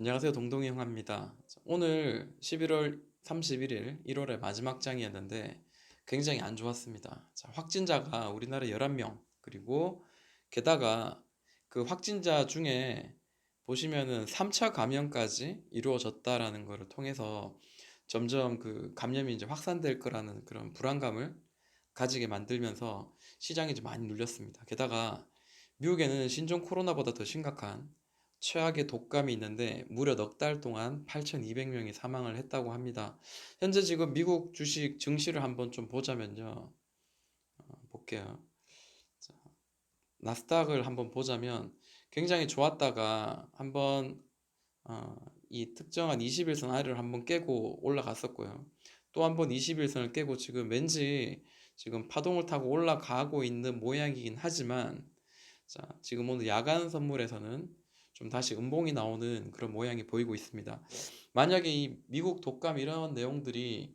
안녕하세요. 동동이 형입니다. 오늘 11월 31일 1월의 마지막 장이었는데 굉장히 안 좋았습니다. 자, 확진자가 우리나라 11명 그리고 게다가 그 확진자 중에 보시면은 3차 감염까지 이루어졌다라는 것을 통해서 점점 그 감염이 이제 확산될 거라는 그런 불안감을 가지게 만들면서 시장이 좀 많이 눌렸습니다. 게다가 미국에는 신종 코로나보다 더 심각한 최악의 독감이 있는데 무려 넉 달 동안 8,200명이 사망을 했다고 합니다. 현재 지금 미국 주식 증시를 한번 좀 보자면요. 어, 볼게요. 자, 나스닥을 한번 보자면 굉장히 좋았다가 한번 어, 이 특정한 21선 아래를 한번 깨고 올라갔었고요. 또 한번 21선을 깨고 지금 왠지 지금 파동을 타고 올라가고 있는 모양이긴 하지만 자, 지금 오늘 야간 선물에서는 좀 다시 음봉이 나오는 그런 모양이 보이고 있습니다. 만약에 이 미국 독감 이런 내용들이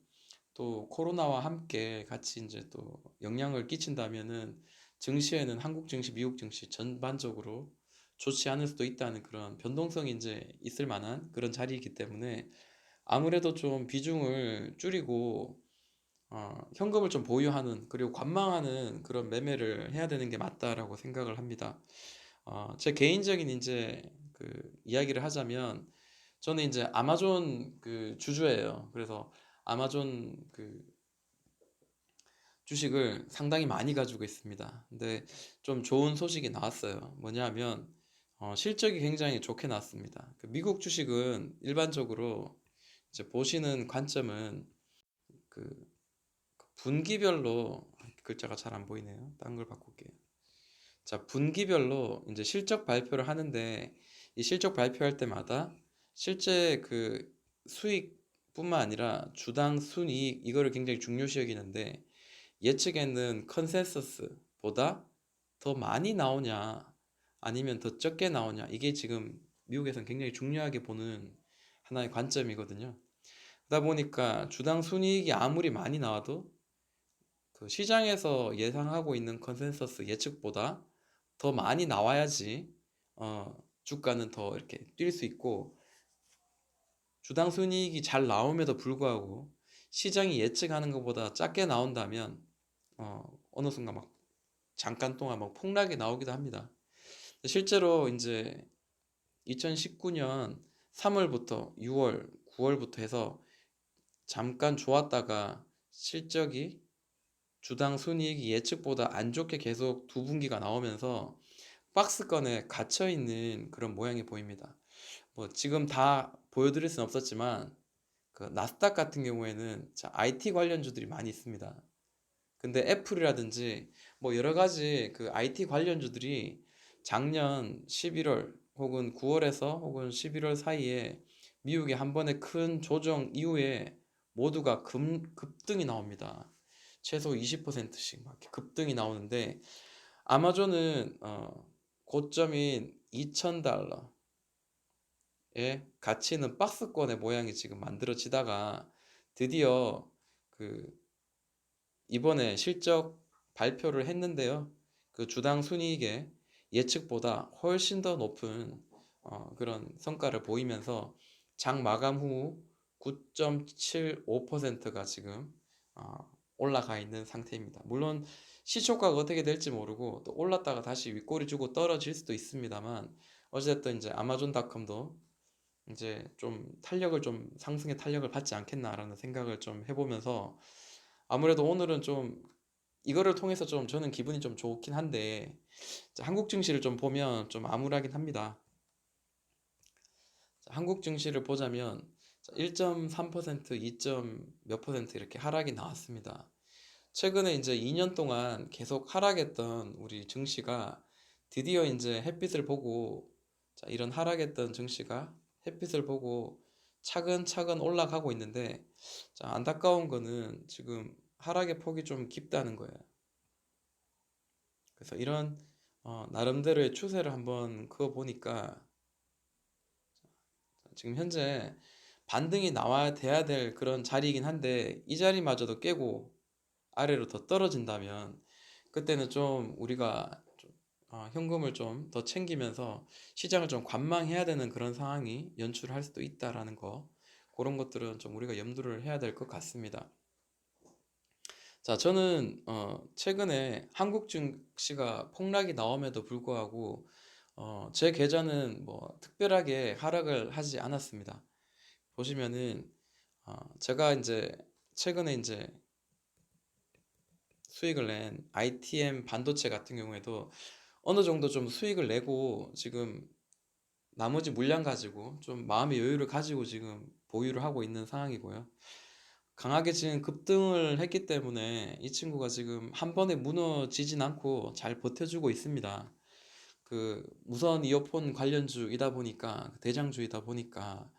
또 코로나와 함께 같이 이제 또 영향을 끼친다면은 증시에는 한국 증시, 미국 증시 전반적으로 좋지 않을 수도 있다는 그런 변동성이 이제 있을 만한 그런 자리이기 때문에 아무래도 좀 비중을 줄이고 어, 현금을 좀 보유하는 그리고 관망하는 그런 매매를 해야 되는 게 맞다라고 생각을 합니다. 어, 제 개인적인 이제 그 이야기를 하자면 저는 이제 아마존 그 주주예요. 그래서 아마존 그 주식을 상당히 많이 가지고 있습니다. 근데 좀 좋은 소식이 나왔어요. 뭐냐면 어, 실적이 굉장히 좋게 나왔습니다. 그 미국 주식은 일반적으로 이제 보시는 관점은 그 분기별로 글자가 잘 안 보이네요. 딴 걸 바꿀게요. 자, 분기별로 이제 실적 발표를 하는데 이 실적 발표할 때마다 실제 그 수익뿐만 아니라 주당 순이익 이거를 굉장히 중요시 여기는데 예측에는 컨센서스보다 더 많이 나오냐 아니면 더 적게 나오냐 이게 지금 미국에서는 굉장히 중요하게 보는 하나의 관점이거든요. 그러다 보니까 주당 순이익이 아무리 많이 나와도 그 시장에서 예상하고 있는 컨센서스 예측보다 더 많이 나와야지 어, 주가는 더 이렇게 뛸 수 있고 주당 순이익이 잘 나옴에도 불구하고 시장이 예측하는 것보다 작게 나온다면 어, 어느 순간 막 잠깐 동안 막 폭락이 나오기도 합니다. 실제로 이제 2019년 3월부터 6월, 9월부터 해서 잠깐 좋았다가 실적이 주당 순이익이 예측보다 안 좋게 계속 두 분기가 나오면서 박스권에 갇혀 있는 그런 모양이 보입니다. 뭐 지금 다 보여드릴 수는 없었지만 그 나스닥 같은 경우에는 자, IT 관련주들이 많이 있습니다. 근데 애플이라든지 뭐 여러 가지 그 IT 관련주들이 작년 11월 혹은 9월에서 혹은 11월 사이에 미국의 한 번의 큰 조정 이후에 모두가 급, 급등이 나옵니다. 최소 20%씩 막 급등이 나오는데 아마존은 어, 고점인 2,000달러의 가치 있는 박스권의 모양이 지금 만들어지다가 드디어 그 이번에 실적 발표를 했는데요. 그 주당 순이익의 예측보다 훨씬 더 높은 어, 그런 성과를 보이면서 장 마감 후 9.75%가 지금 어, 올라가 있는 상태입니다. 물론 시초가가 어떻게 될지 모르고 또 올랐다가 다시 윗꼬리 주고 떨어질 수도 있습니다만 어쨌든 이제 아마존닷컴도 이제 좀 탄력을 좀 상승의 탄력을 받지 않겠나라는 생각을 좀 해보면서 아무래도 오늘은 좀 이거를 통해서 좀 저는 기분이 좀 좋긴 한데 한국 증시를 좀 보면 좀 암울하긴 합니다. 한국 증시를 보자면 1.3%, 2몇 퍼센트 이렇게 하락이 나왔습니다. 최근에 이제 2년 동안 계속 하락했던 우리 증시가 드디어 이제 햇빛을 보고 자, 이런 하락했던 증시가 햇빛을 보고 차근차근 올라가고 있는데 자, 안타까운 거는 지금 하락의 폭이 좀 깊다는 거예요. 그래서 이런 어, 나름대로의 추세를 한번 그어 보니까 지금 현재 반등이 나와야 돼야 될 그런 자리이긴 한데 이 자리마저도 깨고 아래로 더 떨어진다면 그때는 좀 우리가 좀 어, 현금을 좀 더 챙기면서 시장을 좀 관망해야 되는 그런 상황이 연출할 수도 있다라는 거 그런 것들은 좀 우리가 염두를 해야 될 것 같습니다. 자, 저는 어, 최근에 한국 증시가 폭락이 나옴에도 불구하고 어, 제 계좌는 뭐 특별하게 하락을 하지 않았습니다. 보시면은 어, 제가 이제 최근에 이제 수익을 낸 ITM 반도체 같은 경우에도 어느 정도 좀 수익을 내고 지금 나머지 물량 가지고 좀 마음의 여유를 가지고 지금 보유를 하고 있는 상황이고요. 강하게 지금 급등을 했기 때문에 이 친구가 지금 한 번에 무너지진 않고 잘 버텨주고 있습니다. 그 무선 이어폰 관련주이다 보니까 그 대장주이다 보니까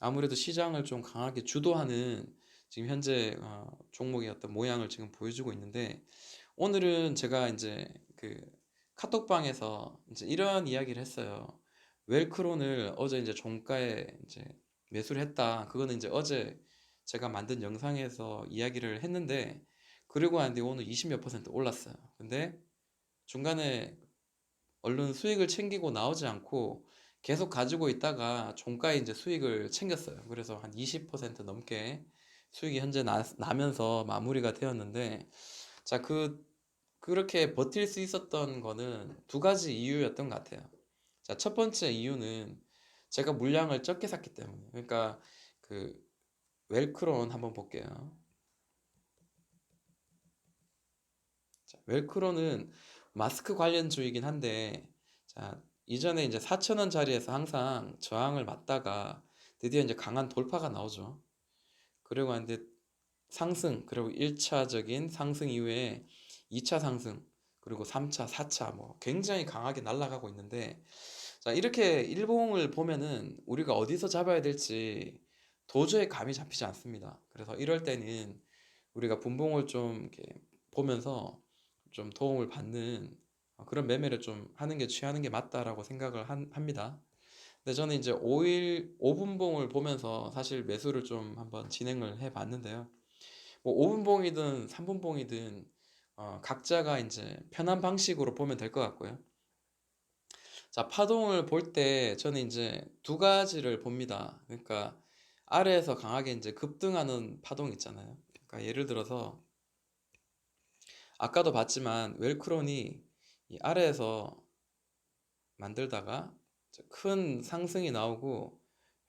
아무래도 시장을 좀 강하게 주도하는 지금 현재 어, 종목의 어떤 모양을 지금 보여주고 있는데 오늘은 제가 이제 그 카톡방에서 이제 이런 이야기를 했어요. 웰크론을 어제 이제 종가에 이제 매수를 했다. 그거는 이제 어제 제가 만든 영상에서 이야기를 했는데 그리고 한뒤 오늘 20몇 퍼센트 올랐어요. 근데 중간에 얼른 수익을 챙기고 나오지 않고 계속 가지고 있다가 종가에 이제 수익을 챙겼어요. 그래서 한 20% 넘게 수익이 현재 나, 나면서 마무리가 되었는데 자, 그 그렇게 버틸 수 있었던 거는 두 가지 이유였던 것 같아요. 자, 첫 번째 이유는 제가 물량을 적게 샀기 때문에. 그러니까 그 웰크론 한번 볼게요. 자, 웰크론은 마스크 관련 주이긴 한데 자, 이전에 이제 4,000원짜리에서 항상 저항을 맞다가 드디어 이제 강한 돌파가 나오죠. 그리고 이제 상승, 그리고 1차적인 상승 이후에 2차 상승, 그리고 3차, 4차 뭐 굉장히 강하게 날아가고 있는데 자, 이렇게 일봉을 보면은 우리가 어디서 잡아야 될지 도저히 감이 잡히지 않습니다. 그래서 이럴 때는 우리가 분봉을 좀 이렇게 보면서 좀 도움을 받는 그런 매매를 좀 하는 게 취하는 게 맞다라고 생각을 한- 합니다. 근데 저는 이제 5일 5분봉을 보면서 사실 매수를 좀 한번 진행을 해 봤는데요. 뭐 5분봉이든 3분봉이든 어, 각자가 이제 편한 방식으로 보면 될 것 같고요. 자, 파동을 볼 때 저는 이제 두 가지를 봅니다. 그러니까 아래에서 강하게 이제 급등하는 파동 있잖아요. 그러니까 예를 들어서 아까도 봤지만 웰크론이 이 아래에서 만들다가 큰 상승이 나오고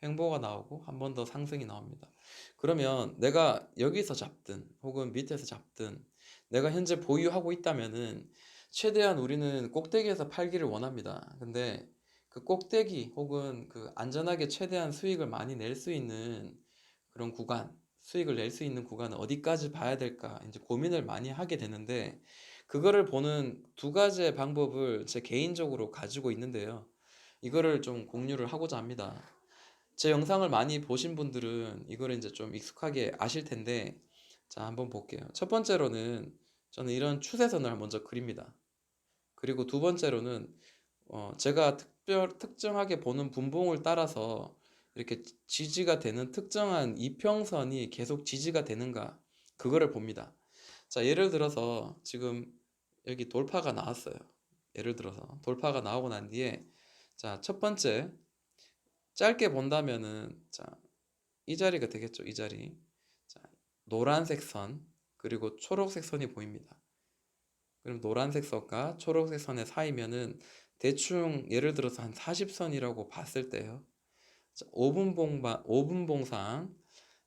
횡보가 나오고 한 번 더 상승이 나옵니다. 그러면 내가 여기서 잡든 혹은 밑에서 잡든 내가 현재 보유하고 있다면은 최대한 우리는 꼭대기에서 팔기를 원합니다. 근데 그 꼭대기 혹은 그 안전하게 최대한 수익을 많이 낼 수 있는 그런 구간, 수익을 낼 수 있는 구간은 어디까지 봐야 될까 이제 고민을 많이 하게 되는데 그거를 보는 두 가지의 방법을 제 개인적으로 가지고 있는데요. 이거를 좀 공유를 하고자 합니다. 제 영상을 많이 보신 분들은 이거를 이제 좀 익숙하게 아실 텐데, 자, 한번 볼게요. 첫 번째로는 저는 이런 추세선을 먼저 그립니다. 그리고 두 번째로는 어, 제가 특별, 특정하게 보는 분봉을 따라서 이렇게 지지가 되는 특정한 이평선이 계속 지지가 되는가, 그거를 봅니다. 자, 예를 들어서 지금 여기 돌파가 나왔어요. 예를 들어서 돌파가 나오고 난 뒤에 자, 첫 번째 짧게 본다면은 자, 이 자리가 되겠죠. 이 자리. 자, 노란색 선 그리고 초록색 선이 보입니다. 그럼 노란색 선과 초록색 선의 사이면은 대충 예를 들어서 한 40선이라고 봤을 때요. 자, 5분봉 5분봉상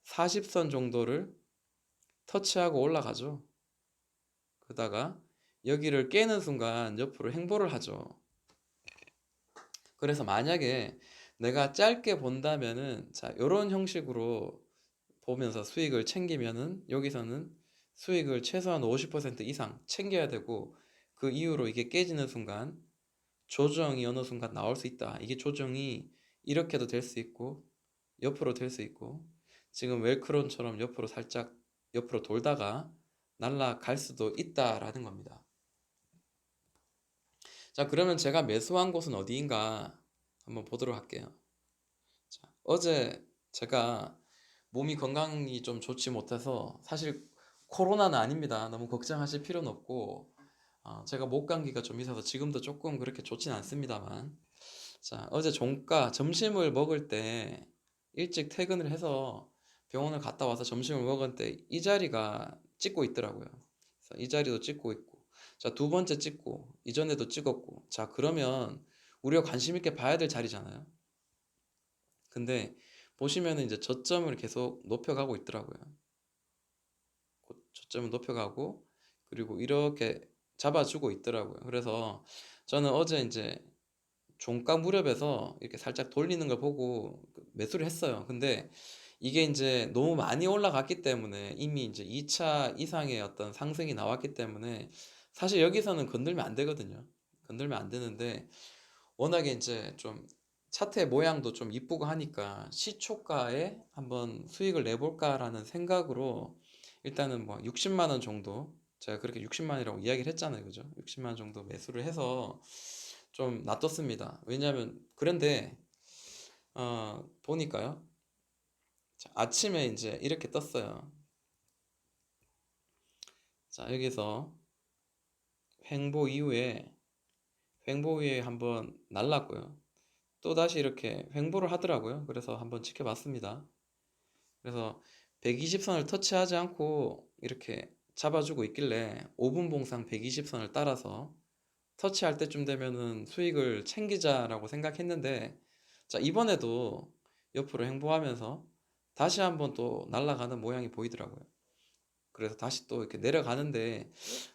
40선 정도를 터치하고 올라가죠. 그러다가 여기를 깨는 순간 옆으로 행보를 하죠. 그래서 만약에 내가 짧게 본다면은 자, 요런 형식으로 보면서 수익을 챙기면은 여기서는 수익을 최소한 50% 이상 챙겨야 되고 그 이후로 이게 깨지는 순간 조정이 어느 순간 나올 수 있다. 이게 조정이 이렇게도 될 수 있고 옆으로 될 수 있고 지금 웰크론처럼 옆으로 살짝 옆으로 돌다가 날아갈 수도 있다라는 겁니다. 자, 그러면 제가 매수한 곳은 어디인가 한번 보도록 할게요. 자, 어제 제가 몸이 건강이 좀 좋지 못해서 사실 코로나는 아닙니다. 너무 걱정하실 필요는 없고 어, 제가 목 감기가 좀 있어서 지금도 조금 그렇게 좋진 않습니다만 자 어제 종가 점심을 먹을 때 일찍 퇴근을 해서 병원을 갔다 와서 점심을 먹을 때 이 자리가 찍고 있더라고요. 이 자리도 찍고 있고 자 두 번째 찍고 이전에도 찍었고 자 그러면 우리가 관심 있게 봐야 될 자리잖아요. 근데 보시면은 이제 저점을 계속 높여가고 있더라고요. 그 저점을 높여가고 그리고 이렇게 잡아주고 있더라고요. 그래서 저는 어제 이제 종가 무렵에서 이렇게 살짝 돌리는 걸 보고 그 매수를 했어요. 근데 이게 이제 너무 많이 올라갔기 때문에 이미 이제 2차 이상의 어떤 상승이 나왔기 때문에 사실 여기서는 건들면 안 되거든요. 건들면 안 되는데 워낙에 이제 좀 차트의 모양도 좀 이쁘고 하니까 시초가에 한번 수익을 내볼까라는 생각으로 일단은 뭐 60만 원 정도 제가 그렇게 60만 원이라고 이야기를 했잖아요. 그죠? 60만 원 정도 매수를 해서 좀 놔뒀습니다. 왜냐하면 그런데 어 보니까요. 자, 아침에 이제 이렇게 떴어요. 자, 여기서 횡보 이후에 횡보 이후에 한번 날랐고요. 또 다시 이렇게 횡보를 하더라고요. 그래서 한번 지켜봤습니다. 그래서 120선을 터치하지 않고 이렇게 잡아주고 있길래 5분 봉상 120선을 따라서 터치할 때쯤 되면은 수익을 챙기자라고 생각했는데 자 이번에도 옆으로 횡보하면서 다시 한번 또 날아가는 모양이 보이더라고요. 그래서 다시 또 이렇게 내려가는데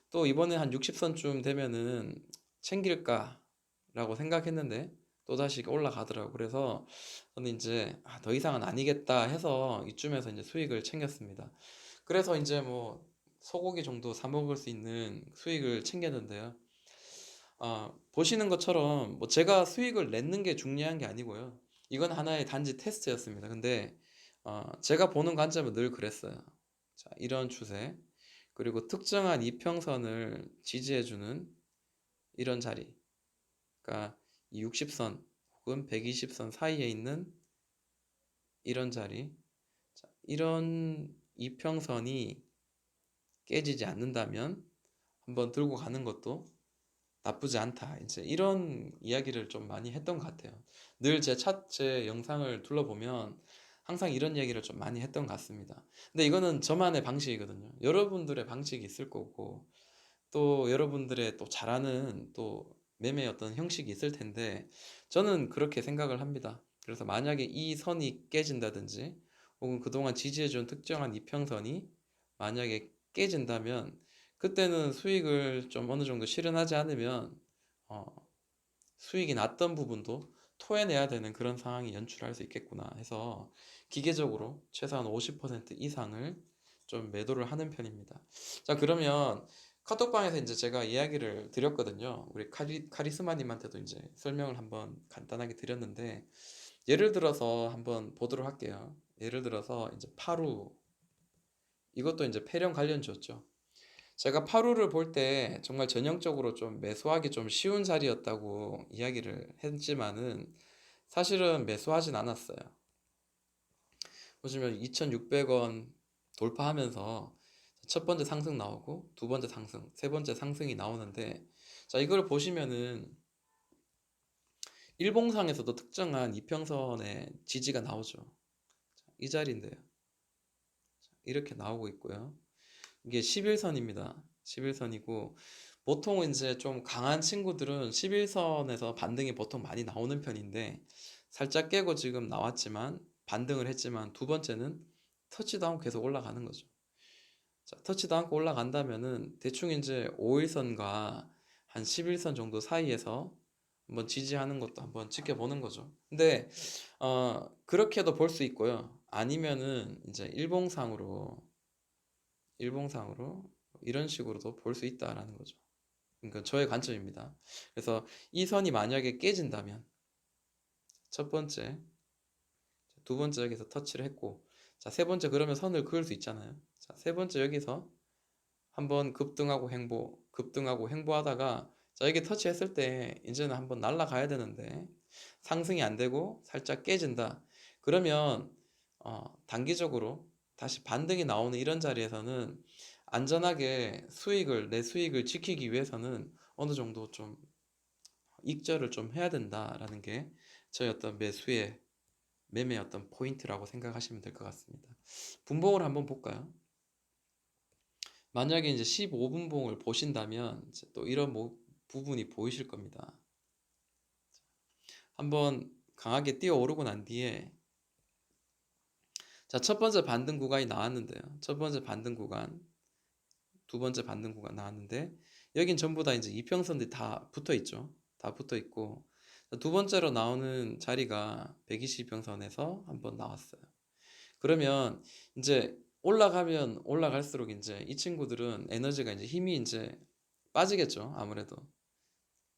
또 이번에 한 60선쯤 되면은 챙길까라고 생각했는데 또 다시 올라가더라고. 그래서 저는 이제 아, 더 이상은 아니겠다 해서 이쯤에서 이제 수익을 챙겼습니다. 그래서 이제 뭐 소고기 정도 사 먹을 수 있는 수익을 챙겼는데요. 아, 보시는 것처럼 뭐 제가 수익을 내는 게 중요한 게 아니고요. 이건 하나의 단지 테스트였습니다. 근데 어, 제가 보는 관점은 늘 그랬어요. 자, 이런 추세 그리고 특정한 이평선을 지지해주는 이런 자리. 그러니까 이 60선 혹은 120선 사이에 있는 이런 자리. 자, 이런 이평선이 깨지지 않는다면 한번 들고 가는 것도 나쁘지 않다. 이제 이런 이야기를 좀 많이 했던 것 같아요. 늘 제 차, 제 영상을 둘러보면 항상 이런 얘기를 좀 많이 했던 것 같습니다. 근데 이거는 저만의 방식이거든요. 여러분들의 방식이 있을 거고, 또 여러분들의 또 잘하는 또 매매 어떤 형식이 있을 텐데, 저는 그렇게 생각을 합니다. 그래서 만약에 이 선이 깨진다든지, 혹은 그동안 지지해준 특정한 이평선이 만약에 깨진다면, 그때는 수익을 좀 어느 정도 실현하지 않으면, 어, 수익이 났던 부분도 토해내야 되는 그런 상황이 연출할 수 있겠구나 해서 기계적으로 최소한 50% 이상을 좀 매도를 하는 편입니다. 자, 그러면 카톡방에서 이제 제가 이야기를 드렸거든요. 우리 카리, 카리스마님한테도 이제 설명을 한번 간단하게 드렸는데, 예를 들어서 한번 보도록 할게요. 예를 들어서 이제 파루, 이것도 이제 폐렴 관련주였죠. 제가 파루를 볼 때 정말 전형적으로 좀 매수하기 좀 쉬운 자리였다고 이야기를 했지만은 사실은 매수하진 않았어요. 보시면 2,600원 돌파하면서 첫 번째 상승 나오고 두 번째 상승, 세 번째 상승이 나오는데 자, 이걸 보시면은 일봉상에서도 특정한 이평선의 지지가 나오죠. 자, 이 자리인데요. 자, 이렇게 나오고 있고요. 이게 11선입니다. 11선이고 보통 이제 좀 강한 친구들은 11선에서 반등이 보통 많이 나오는 편인데 살짝 깨고 지금 나왔지만 반등을 했지만 두 번째는 터치도 않고 계속 올라가는 거죠. 자, 터치도 않고 올라간다면은 대충 이제 5일선과 한 11선 정도 사이에서 한번 지지하는 것도 한번 지켜보는 거죠. 근데 어 그렇게도 볼 수 있고요. 아니면은 이제 일봉상으로 일봉상으로 이런 식으로도 볼 수 있다라는 거죠. 그러니까 저의 관점입니다. 그래서 이 선이 만약에 깨진다면 첫 번째, 두 번째 여기서 터치를 했고, 자, 세 번째 그러면 선을 그을 수 있잖아요. 자, 세 번째 여기서 한번 급등하고 행보, 급등하고 행보하다가 자, 여기 터치했을 때 이제는 한번 날아가야 되는데 상승이 안 되고 살짝 깨진다. 그러면 어, 단기적으로 다시 반등이 나오는 이런 자리에서는 안전하게 수익을 내 수익을 지키기 위해서는 어느 정도 좀 익절을 좀 해야 된다라는 게 저희 어떤 매수의 매매 어떤 포인트라고 생각하시면 될 것 같습니다. 분봉을 한번 볼까요? 만약에 이제 15분봉을 보신다면 또 이런 모- 부분이 보이실 겁니다. 한번 강하게 뛰어 오르고 난 뒤에 자, 첫 번째 반등 구간이 나왔는데요. 첫 번째 반등 구간, 두 번째 반등 구간 나왔는데 여긴 전부 다 이제 이평선들이 다 붙어 있죠. 다 붙어 있고 자, 두 번째로 나오는 자리가 120평선에서 한번 나왔어요. 그러면 이제 올라가면 올라갈수록 이제 이 친구들은 에너지가 이제 힘이 이제 빠지겠죠. 아무래도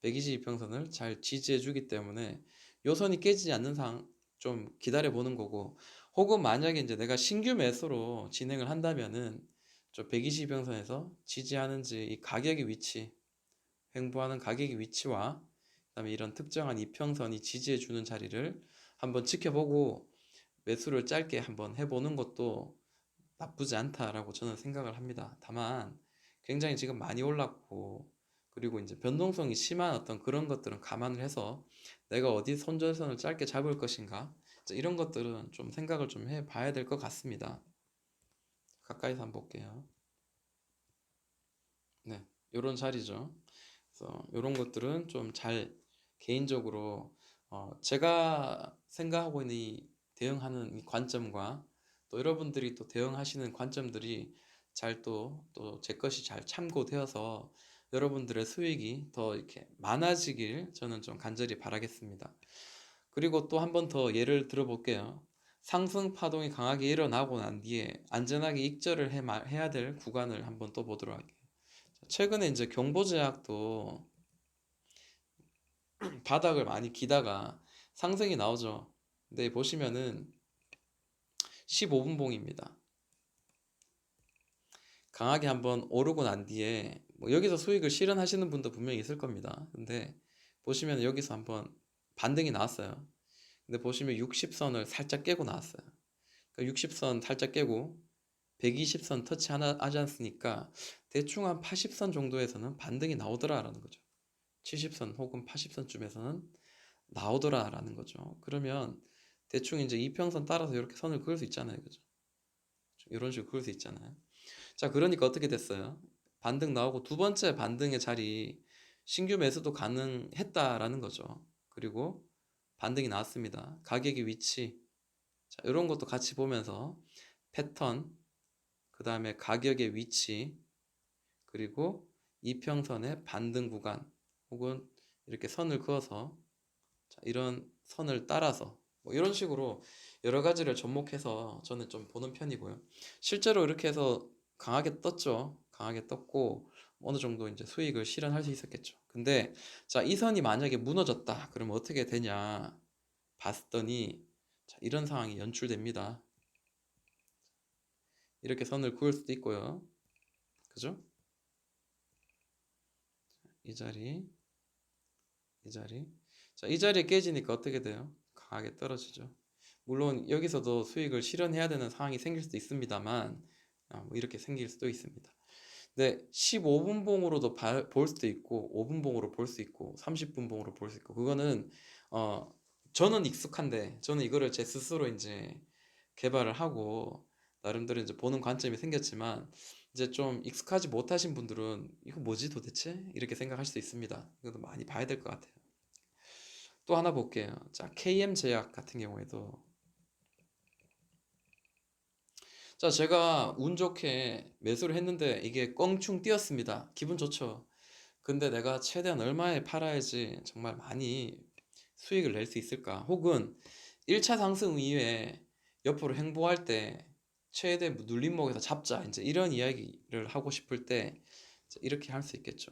122평선을 잘 지지해 주기 때문에 요 선이 깨지지 않는 상 좀 기다려 보는 거고 혹은 만약에 이제 내가 신규 매수로 진행을 한다면은 저 122평선에서 지지하는지 이 가격의 위치 횡보하는 가격의 위치와 그다음에 이런 특정한 이평선이 지지해 주는 자리를 한번 지켜보고 매수를 짧게 한번 해보는 것도 나쁘지 않다라고 저는 생각을 합니다. 다만 굉장히 지금 많이 올랐고 그리고 이제 변동성이 심한 어떤 그런 것들은 감안을 해서 내가 어디 손절선을 짧게 잡을 것인가 이런 것들은 좀 생각을 좀 해봐야 될 것 같습니다. 가까이서 한번 볼게요. 네, 이런 자리죠. 그래서 이런 것들은 좀 잘 개인적으로 어, 제가 생각하고 있는 이 대응하는 이 관점과 또 여러분들이 또 대응하시는 관점들이 잘 또 또 제 것이 잘 참고되어서 여러분들의 수익이 더 이렇게 많아지길 저는 좀 간절히 바라겠습니다. 그리고 또 한 번 더 예를 들어볼게요. 상승 파동이 강하게 일어나고 난 뒤에 안전하게 익절을 해, 마- 해야 될 구간을 한번 또 보도록 할게요. 자, 최근에 이제 경보제약도 바닥을 많이 기다가 상승이 나오죠. 근데 보시면은 15분 봉입니다. 강하게 한번 오르고 난 뒤에 뭐 여기서 수익을 실현하시는 분도 분명히 있을 겁니다. 근데 보시면 여기서 한번 반등이 나왔어요. 근데 보시면 60선을 살짝 깨고 나왔어요. 그러니까 60선 살짝 깨고 120선 터치 하나 하지 않습니까? 대충 한 80선 정도에서는 반등이 나오더라라는 거죠. 70선 혹은 80선쯤에서는 나오더라라는 거죠. 그러면 대충 이제 이평선 따라서 이렇게 선을 그을 수 있잖아요. 그죠? 이런 식으로 그을 수 있잖아요. 자, 그러니까 어떻게 됐어요? 반등 나오고 두 번째 반등의 자리 신규 매수도 가능했다라는 거죠. 그리고 반등이 나왔습니다. 가격의 위치. 자, 이런 것도 같이 보면서 패턴, 그 다음에 가격의 위치, 그리고 이평선의 반등 구간, 혹은 이렇게 선을 그어서 자, 이런 선을 따라서 뭐 이런 식으로 여러 가지를 접목해서 저는 좀 보는 편이고요. 실제로 이렇게 해서 강하게 떴죠. 강하게 떴고 어느 정도 이제 수익을 실현할 수 있었겠죠. 근데 자, 이 선이 만약에 무너졌다. 그러면 어떻게 되냐? 봤더니 자, 이런 상황이 연출됩니다. 이렇게 선을 그을 수도 있고요. 그죠? 이 자리, 이 자리. 자, 이 자리에 깨지니까 어떻게 돼요? 강하게 떨어지죠. 물론 여기서도 수익을 실현해야 되는 상황이 생길 수도 있습니다만, 아, 뭐 이렇게 생길 수도 있습니다. 근데 15분 봉으로도 바- 볼 수도 있고, 5분 봉으로 볼 수 있고, 30분 봉으로 볼 수 있고, 그거는 어 저는 익숙한데, 저는 이거를 제 스스로 이제 개발을 하고 나름대로 이제 보는 관점이 생겼지만, 이제 좀 익숙하지 못하신 분들은 이거 뭐지 도대체? 이렇게 생각할 수도 있습니다. 이것도 많이 봐야 될 것 같아요. 또 하나 볼게요. 자, KM 제약 같은 경우에도 자, 제가 운 좋게 매수를 했는데 이게 껑충 뛰었습니다. 기분 좋죠. 근데 내가 최대한 얼마에 팔아야지 정말 많이 수익을 낼 수 있을까? 혹은 1차 상승 이후에 옆으로 행보할 때 최대 눌림목에서 잡자. 이제 이런 이야기를 하고 싶을 때 이렇게 할 수 있겠죠.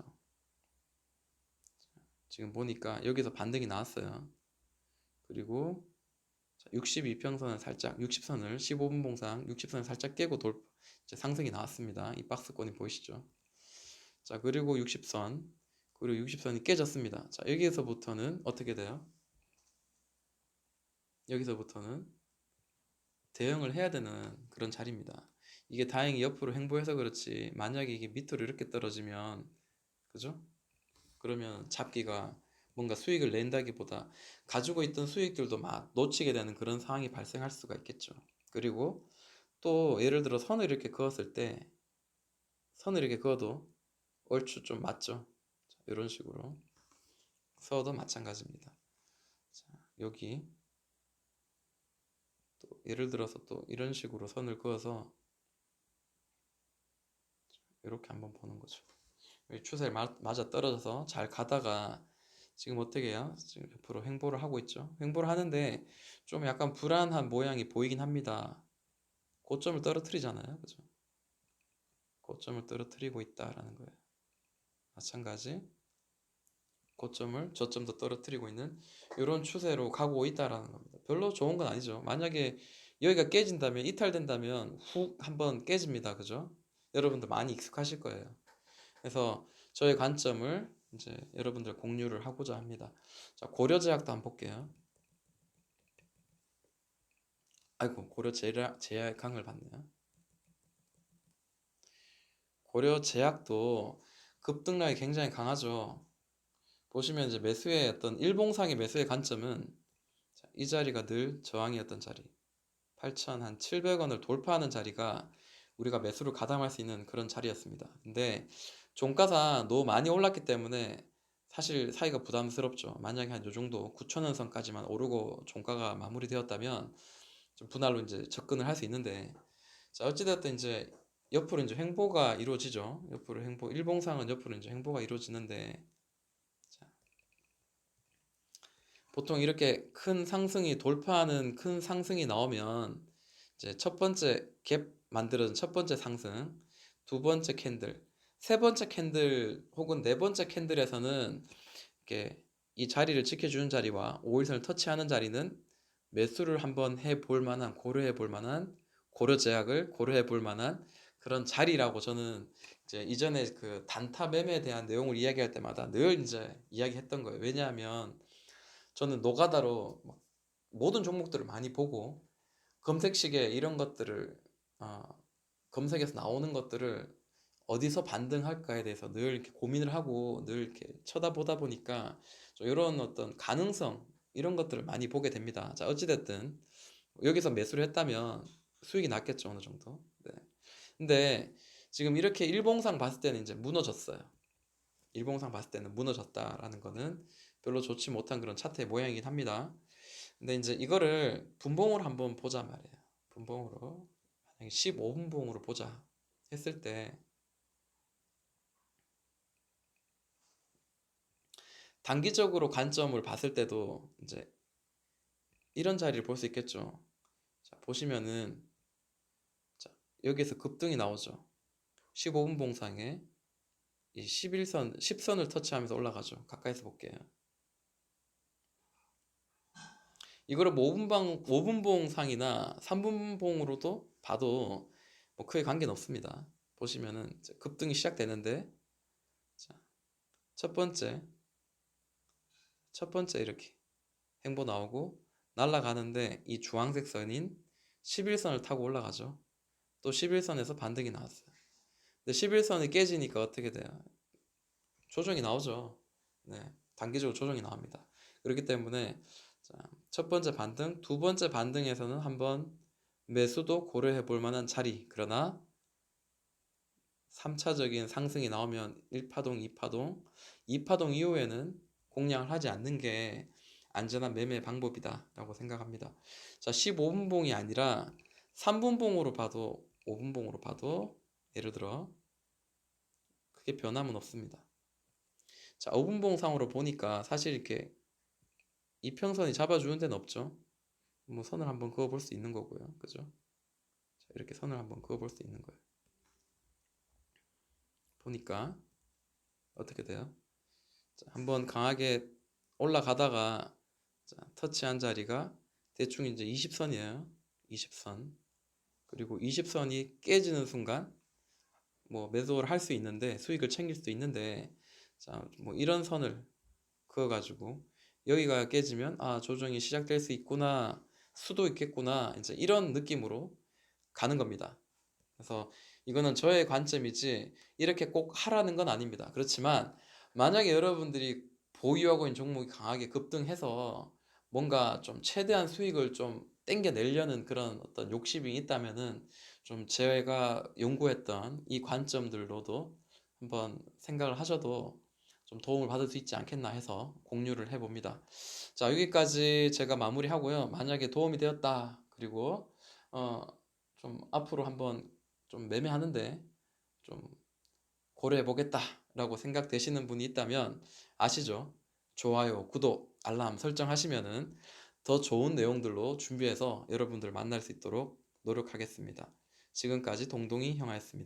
지금 보니까 여기서 반등이 나왔어요. 그리고 62평선을 살짝 60선을 15분 봉상 60선을 살짝 깨고 돌 이제 상승이 나왔습니다. 이 박스권이 보이시죠? 자, 그리고 60선 그리고 60선이 깨졌습니다. 자, 여기에서부터는 어떻게 돼요? 여기서부터는 대응을 해야 되는 그런 자리입니다. 이게 다행히 옆으로 횡보해서 그렇지 만약에 이게 밑으로 이렇게 떨어지면 그죠? 그러면 잡기가 뭔가 수익을 낸다기보다 가지고 있던 수익들도 막 놓치게 되는 그런 상황이 발생할 수가 있겠죠. 그리고 또 예를 들어 선을 이렇게 그었을 때 선을 이렇게 그어도 얼추 좀 맞죠. 자, 이런 식으로 서도 마찬가지입니다. 자, 여기 또 예를 들어서 또 이런 식으로 선을 그어서 이렇게 한번 보는 거죠. 추세에 마- 맞아 떨어져서 잘 가다가 지금 어떻게 해요? 지금 옆으로 횡보를 하고 있죠. 횡보를 하는데 좀 약간 불안한 모양이 보이긴 합니다. 고점을 떨어뜨리잖아요. 그죠? 고점을 떨어뜨리고 있다라는 거예요. 마찬가지 고점을 저점도 떨어뜨리고 있는 이런 추세로 가고 있다라는 겁니다. 별로 좋은 건 아니죠. 만약에 여기가 깨진다면 이탈된다면 훅 한번 깨집니다. 그죠? 여러분들 많이 익숙하실 거예요. 그래서 저의 관점을 이제 여러분들 공유를 하고자 합니다. 자, 고려제약도 한번 볼게요. 아이고, 고려제약 제약항을 봤네요. 고려제약도 급등락이 굉장히 강하죠. 보시면 이제 매수의 어떤 일봉상의 매수의 관점은 자, 이 자리가 늘 저항이었던 자리. 8,700원을 돌파하는 자리가 우리가 매수를 가담할 수 있는 그런 자리였습니다. 근데 종가상 너무 많이 올랐기 때문에 사실 사이가 부담스럽죠. 만약에 한 요 정도 9,000원 선까지만 오르고 종가가 마무리되었다면 좀 분할로 이제 접근을 할 수 있는데 자 어찌됐든 이제 옆으로 이제 횡보가 이루어지죠. 옆으로 횡보 일봉상은 옆으로 이제 횡보가 이루어지는데 자, 보통 이렇게 큰 상승이 돌파하는 큰 상승이 나오면 이제 첫 번째 갭 만들어진 첫 번째 상승, 두 번째 캔들, 세 번째 캔들 혹은 네 번째 캔들에서는 이렇게 이 자리를 지켜주는 자리와 5일선을 터치하는 자리는 매수를 한번 해볼 만한 고려해 볼 만한 고려 제약을 고려해 볼 만한 그런 자리라고 저는 이제 이전에 그 단타 매매에 대한 내용을 이야기할 때마다 늘 이제 이야기했던 거예요. 왜냐하면 저는 노가다로 막 모든 종목들을 많이 보고 검색식에 이런 것들을 어, 검색에서 나오는 것들을 어디서 반등할까에 대해서 늘 이렇게 고민을 하고 늘 이렇게 쳐다보다 보니까 좀 이런 어떤 가능성 이런 것들을 많이 보게 됩니다. 자, 어찌됐든 여기서 매수를 했다면 수익이 났겠죠, 어느 정도. 네. 근데 지금 이렇게 일봉상 봤을 때는 이제 무너졌어요. 일봉상 봤을 때는 무너졌다라는 거는 별로 좋지 못한 그런 차트의 모양이긴 합니다. 근데 이제 이거를 분봉으로 한번 보자 말이에요. 분봉으로 만약에 15분봉으로 보자 했을 때 단기적으로 관점을 봤을 때도 이제 이런 자리를 볼 수 있겠죠. 자, 보시면은 자, 여기에서 급등이 나오죠. 15분 봉상에 이 11선, 10선을 터치하면서 올라가죠. 가까이서 볼게요. 이거를 뭐 5분방, 5분봉 상이나 3분봉으로도 봐도 뭐 크게 관계는 없습니다. 보시면은 급등이 시작되는데 자, 첫 번째 첫 번째 이렇게 행보 나오고 날아가는데 이 주황색 선인 11선을 타고 올라가죠. 또 11선에서 반등이 나왔어요. 근데 11선이 깨지니까 어떻게 돼요? 조정이 나오죠. 네, 단기적으로 조정이 나옵니다. 그렇기 때문에 자, 첫 번째 반등, 두 번째 반등에서는 한번 매수도 고려해 볼 만한 자리. 그러나 3차적인 상승이 나오면 1파동, 2파동, 2파동 이후에는 공략을 하지 않는 게 안전한 매매 방법이다라고 생각합니다. 자, 15분봉이 아니라 3분봉으로 봐도 5분봉으로 봐도 예를 들어 크게 변함은 없습니다. 자, 5분봉 상으로 보니까 사실 이렇게 이평선이 잡아주는 데는 없죠. 뭐 선을 한번 그어 볼 수 있는 거고요. 그죠? 자, 이렇게 선을 한번 그어 볼 수 있는 거예요. 보니까 어떻게 돼요? 자, 한번 강하게 올라가다가 자, 터치한 자리가 대충 이제 20선이에요. 20선. 그리고 20선이 깨지는 순간 뭐 매도를 할 수 있는데 수익을 챙길 수도 있는데 자, 뭐 이런 선을 그어 가지고 여기가 깨지면 아, 조정이 시작될 수 있구나. 수도 있겠구나. 이제 이런 느낌으로 가는 겁니다. 그래서 이거는 저의 관점이지 이렇게 꼭 하라는 건 아닙니다. 그렇지만 만약에 여러분들이 보유하고 있는 종목이 강하게 급등해서 뭔가 좀 최대한 수익을 좀 땡겨내려는 그런 어떤 욕심이 있다면은 좀 제가 연구했던 이 관점들로도 한번 생각을 하셔도 좀 도움을 받을 수 있지 않겠나 해서 공유를 해봅니다. 자, 여기까지 제가 마무리하고요. 만약에 도움이 되었다. 그리고 어, 좀 앞으로 한번 좀 매매하는데 좀 고려해 보겠다 라고 생각되시는 분이 있다면 아시죠? 좋아요, 구독, 알람 설정하시면은 더 좋은 내용들로 준비해서 여러분들 만날 수 있도록 노력하겠습니다. 지금까지 동동이 형아였습니다.